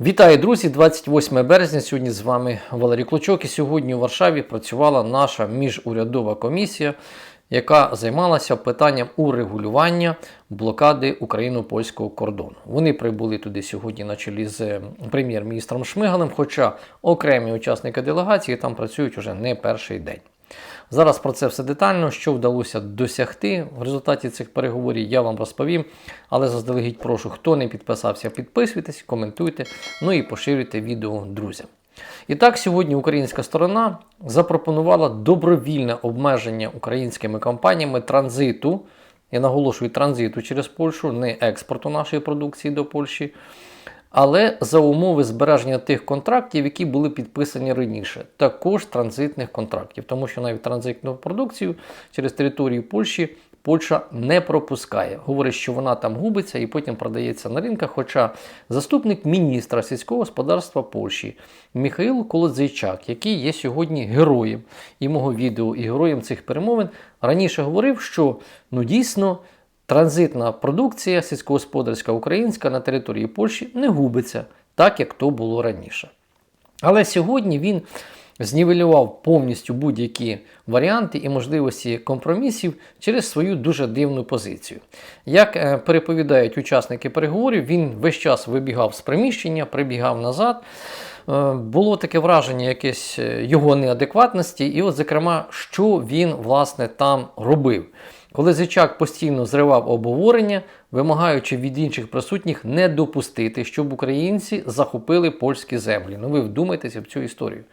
Вітаю, друзі! 28 березня. Сьогодні з вами Валерій Клочок. І сьогодні у Варшаві працювала наша міжурядова комісія, яка займалася питанням урегулювання блокади україно-польського кордону. Вони прибули туди сьогодні на чолі з прем'єр-міністром Шмигалем, хоча окремі учасники делегації там працюють уже не перший день. Зараз про це все детально, що вдалося досягти в результаті цих переговорів, я вам розповім. Але заздалегідь прошу, хто не підписався, підписуйтесь, коментуйте, ну і поширюйте відео друзям. І так, сьогодні українська сторона запропонувала добровільне обмеження українськими компаніями транзиту. Я наголошую транзиту через Польщу, не експорту нашої продукції до Польщі. Але за умови збереження тих контрактів, які були підписані раніше, також транзитних контрактів, тому що навіть транзитну продукцію через територію Польщі Польща не пропускає. Говорить, що вона там губиться і потім продається на ринках. Хоча заступник міністра сільського господарства Польщі Михайло Колодзейчак, який є сьогодні героєм і мого відео, і героєм цих перемовин, раніше говорив, що ну дійсно. Транзитна продукція сільськогосподарська українська на території Польщі не губиться, так як то було раніше. Але сьогодні він знівелював повністю будь-які варіанти і можливості компромісів через свою дуже дивну позицію. Як е, переповідають учасники переговорів, він весь час вибігав з приміщення, прибігав назад. Е, Було таке враження якесь е, його неадекватності, і, от, зокрема, що він власне там робив. Коли Зичак постійно зривав обговорення, вимагаючи від інших присутніх не допустити, щоб українці захопили польські землі. Ну ви вдумайтеся в цю історію.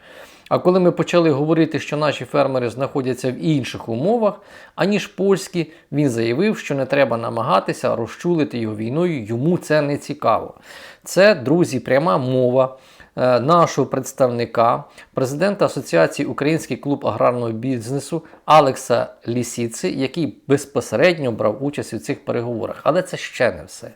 А коли ми почали говорити, що наші фермери знаходяться в інших умовах, аніж польські, він заявив, що не треба намагатися розчулити його війною, йому це не цікаво. Це, друзі, пряма мова нашого представника, президента Асоціації Український клуб аграрного бізнесу Алекса Лісіци, який безпосередньо брав участь у цих переговорах. Але це ще не все.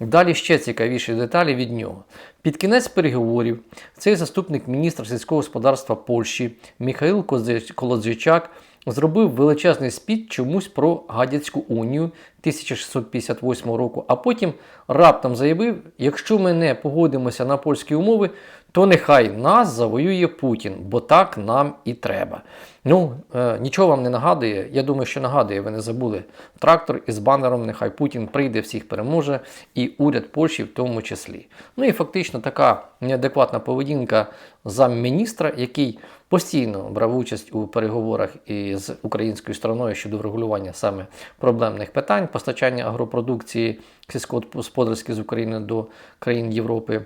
Далі ще цікавіші деталі від нього. Під кінець переговорів цей заступник міністра сільського господарства Польщі Михаїл Козе- Колодзичак зробив величезний спіч чомусь про Гадяцьку унію 1658 року, а потім раптом заявив: якщо ми не погодимося на польські умови, то нехай нас завоює Путін, бо так нам і треба. Ну, е, нічого вам не нагадує. Я думаю, що нагадує, ви не забули трактор із банером Нехай Путін прийде, всіх переможе, і уряд Польщі в тому числі. Ну і фактично така неадекватна поведінка замміністра, який постійно брав участь у переговорах із українською стороною щодо врегулювання саме проблемних питань постачання агропродукції сільськогосподарської з України до країн Європи.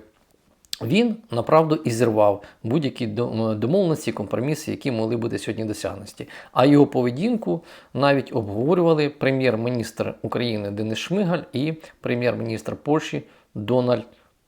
Він направду і зірвав будь-які до- домовленості, компроміси, які могли бути сьогодні досягнуті. А його поведінку навіть обговорювали прем'єр-міністр України Денис Шмигаль і прем'єр-міністр Польщі Дональд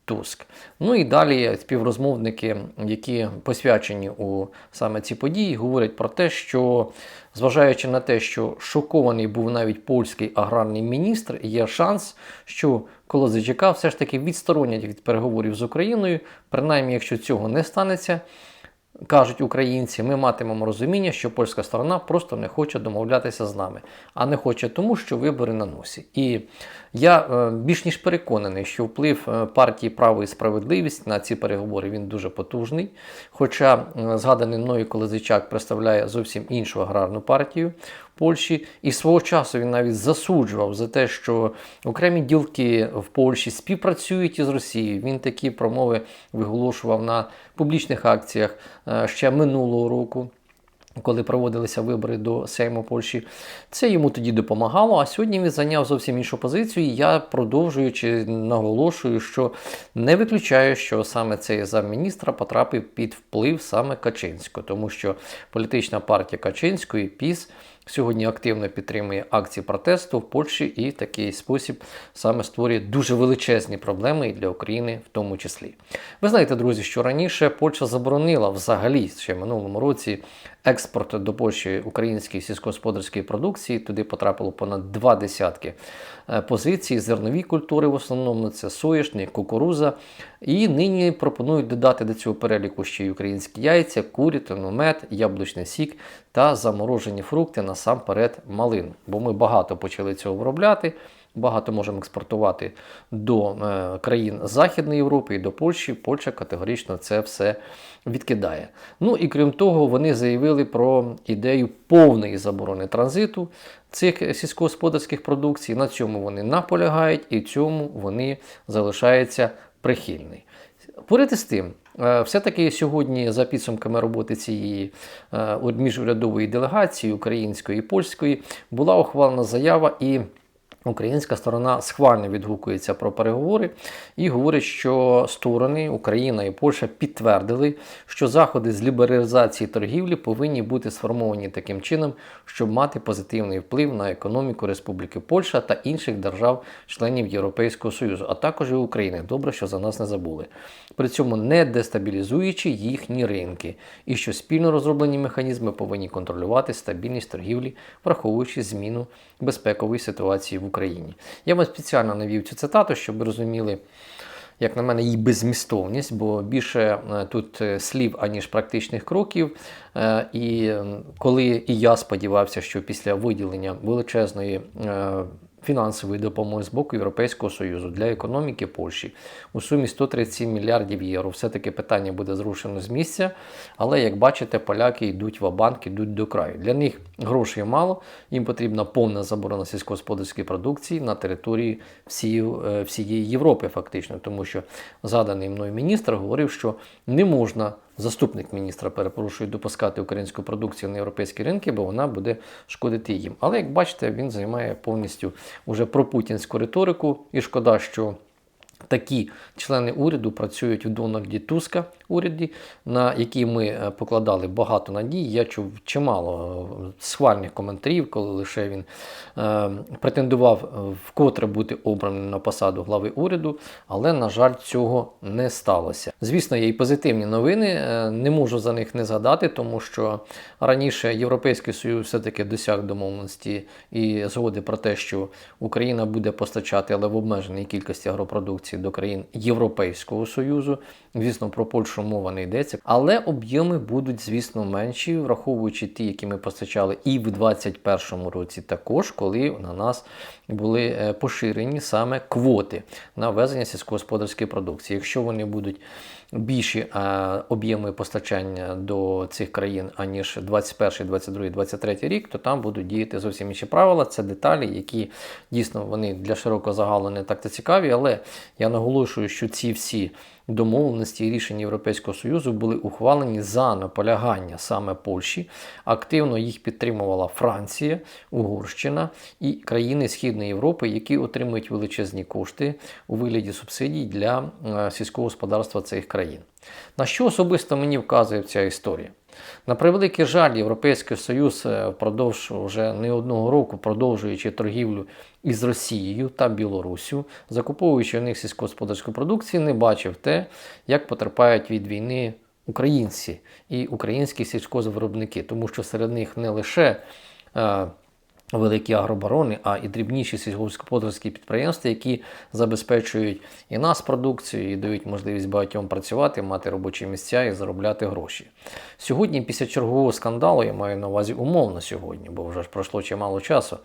Туск. Ну і далі співрозмовники, які посвячені у саме ці події, говорять про те, що зважаючи на те, що шокований був навіть польський аграрний міністр, є шанс, що Колозичака все ж таки відсторонять від переговорів з Україною, принаймні, якщо цього не станеться. Кажуть українці, ми матимемо розуміння, що польська сторона просто не хоче домовлятися з нами, а не хоче тому, що вибори на носі. І я е, більш ніж переконаний, що вплив е, партії Право і справедливість на ці переговори він дуже потужний. Хоча е, згаданий мною Колезичак представляє зовсім іншу аграрну партію Польщі, і свого часу він навіть засуджував за те, що окремі ділки в Польщі співпрацюють із Росією. Він такі промови виголошував на публічних акціях ще минулого року. Коли проводилися вибори до Сейму Польщі, це йому тоді допомагало. А сьогодні він зайняв зовсім іншу позицію. І я продовжуючи наголошую, що не виключаю, що саме цей замміністра потрапив під вплив саме Качинського, тому що політична партія Качинської ПІС сьогодні активно підтримує акції протесту в Польщі і в такий спосіб саме створює дуже величезні проблеми і для України в тому числі. Ви знаєте, друзі, що раніше Польща заборонила взагалі ще в минулому році експорт до Польщі української сільськогосподарської продукції. Туди потрапило понад два десятки е, позицій. Зернові культури в основному це соняшник, кукуруза. І нині пропонують додати до цього переліку ще й українські яйця, курятину, мед, яблучний сік та заморожені фрукти насамперед малину. Бо ми багато почали цього виробляти. Багато можемо експортувати до е, країн Західної Європи і до Польщі. Польща категорично це все відкидає. Ну і крім того, вони заявили про ідею повної заборони транзиту цих сільськогосподарських продукцій. На цьому вони наполягають і цьому вони залишаються прихильні. Поряд із тим, е, все-таки сьогодні, за підсумками роботи цієї е, міжурядової делегації української і польської, була ухвалена заява і. Українська сторона схвально відгукується про переговори і говорить, що сторони Україна і Польща підтвердили, що заходи з лібералізації торгівлі повинні бути сформовані таким чином, щоб мати позитивний вплив на економіку Республіки Польща та інших держав-членів Європейського Союзу, а також і України. Добре, що за нас не забули. При цьому не дестабілізуючи їхні ринки, і що спільно розроблені механізми повинні контролювати стабільність торгівлі, враховуючи зміну безпекової ситуації в Україні. Я вам спеціально навів цю цитату, щоб ви розуміли, як на мене, її безмістовність, бо більше е, тут е, слів, аніж практичних кроків. Е, І коли і я сподівався, що після виділення величезної фінансової допомоги з боку Європейського Союзу для економіки Польщі у сумі 137 мільярдів євро. Все-таки питання буде зрушено з місця, але як бачите, поляки йдуть в банк, йдуть до краю. Для них грошей мало, їм потрібна повна заборона сільськогосподарської продукції на території всієї, е, всієї Європи, фактично, тому що заданий мною міністр говорив, що не можна. Заступник міністра перепрошую допускати українську продукцію на європейські ринки, бо вона буде шкодити їм. Але як бачите, він займає повністю уже пропутінську риторику, і шкода, що такі члени уряду працюють в Дональді Туска уряді, на які ми е, покладали багато надій. Я чув чимало е, схвальних коментарів, коли лише він е, претендував вкотре бути обраним на посаду глави уряду, але, на жаль, цього не сталося. Звісно, є і позитивні новини. Не можу за них не згадати, тому що раніше Європейський Союз все-таки досяг домовленості і згоди про те, що Україна буде постачати, але в обмеженій кількості агропродукції до країн Європейського Союзу. Звісно, про Польщу мова не йдеться, але об'єми будуть, звісно, менші, враховуючи ті, які ми постачали і в 2021 році, також коли на нас були е, поширені саме квоти на ввезення сільськогосподарської продукції. Якщо вони будуть більші е, об'єми постачання до цих країн, аніж 21, 22, 23 рік, то там будуть діяти зовсім інші правила. Це деталі, які дійсно вони для широкого загалу не так то цікаві, але я наголошую, що ці всі домовленості і рішення Європейського Союзу були ухвалені за наполягання саме Польщі. Активно їх підтримувала Франція, Угорщина і країни Східної Європи, які отримують величезні кошти у вигляді субсидій для е, сільського господарства цих країн. На що особисто мені вказує ця історія? На превеликий жаль, Європейський Союз е, впродовж вже не одного року, продовжуючи торгівлю із Росією та Білоруссю, закуповуючи в них сільськогосподарську продукцію, не бачив те, як потерпають від війни українці і українські сільськозвиробники, тому що серед них не лише е, великі агробарони, а і дрібніші сільськогосподарські підприємства, які забезпечують і нас продукцією, і дають можливість багатьом працювати, мати робочі місця і заробляти гроші. Сьогодні, після чергового скандалу, я маю на увазі умовно сьогодні, бо вже ж пройшло чимало часу,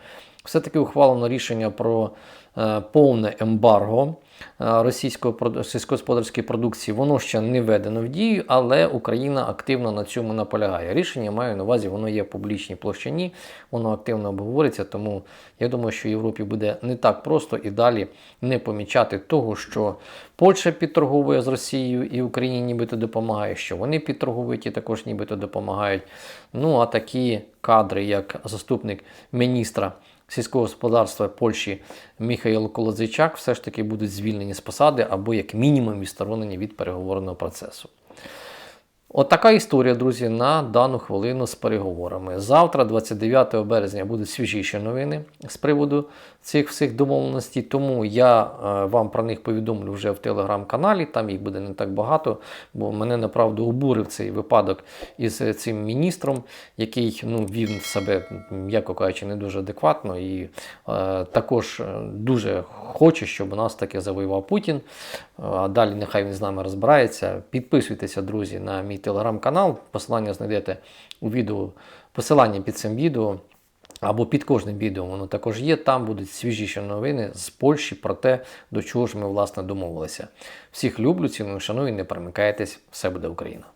все-таки ухвалено рішення про е, повне ембарго е, російської сільськогосподарської продукції. Воно ще не введено в дію, але Україна активно на цьому наполягає. Рішення маю на увазі, воно є в публічній площині, воно активно обговорюється, тому я думаю, що Європі буде не так просто і далі не помічати того, що Польща підторговує з Росією і Україні нібито допомагає, що вони підторговують і також нібито допомагають. Ну а такі кадри, як заступник міністра сільського господарства Польщі Міхаїл Колодзичак, все ж таки будуть звільнені з посади або як мінімум відсторонені від переговорного процесу. От історія, друзі, на дану хвилину з переговорами. Завтра, 29 березня, будуть свіжіші новини з приводу цих всіх домовленостей. Тому я е, вам про них повідомлю вже в телеграм-каналі. Там їх буде не так багато, бо мене направду обурив цей випадок із е, цим міністром, який ну, вів себе, м'яко кажучи, не дуже адекватно і е, також е, дуже хоче, щоб нас таки завоював Путін. А далі нехай він з нами розбирається. Підписуйтеся, друзі, на мій телеграм-канал. Посилання знайдете у відео, посилання під цим відео. або під кожним відео воно також є. Там будуть свіжіші новини з Польщі про те, до чого ж ми власне домовилися. Всіх люблю, ціную, шаную, не перемикайтесь, все буде Україна.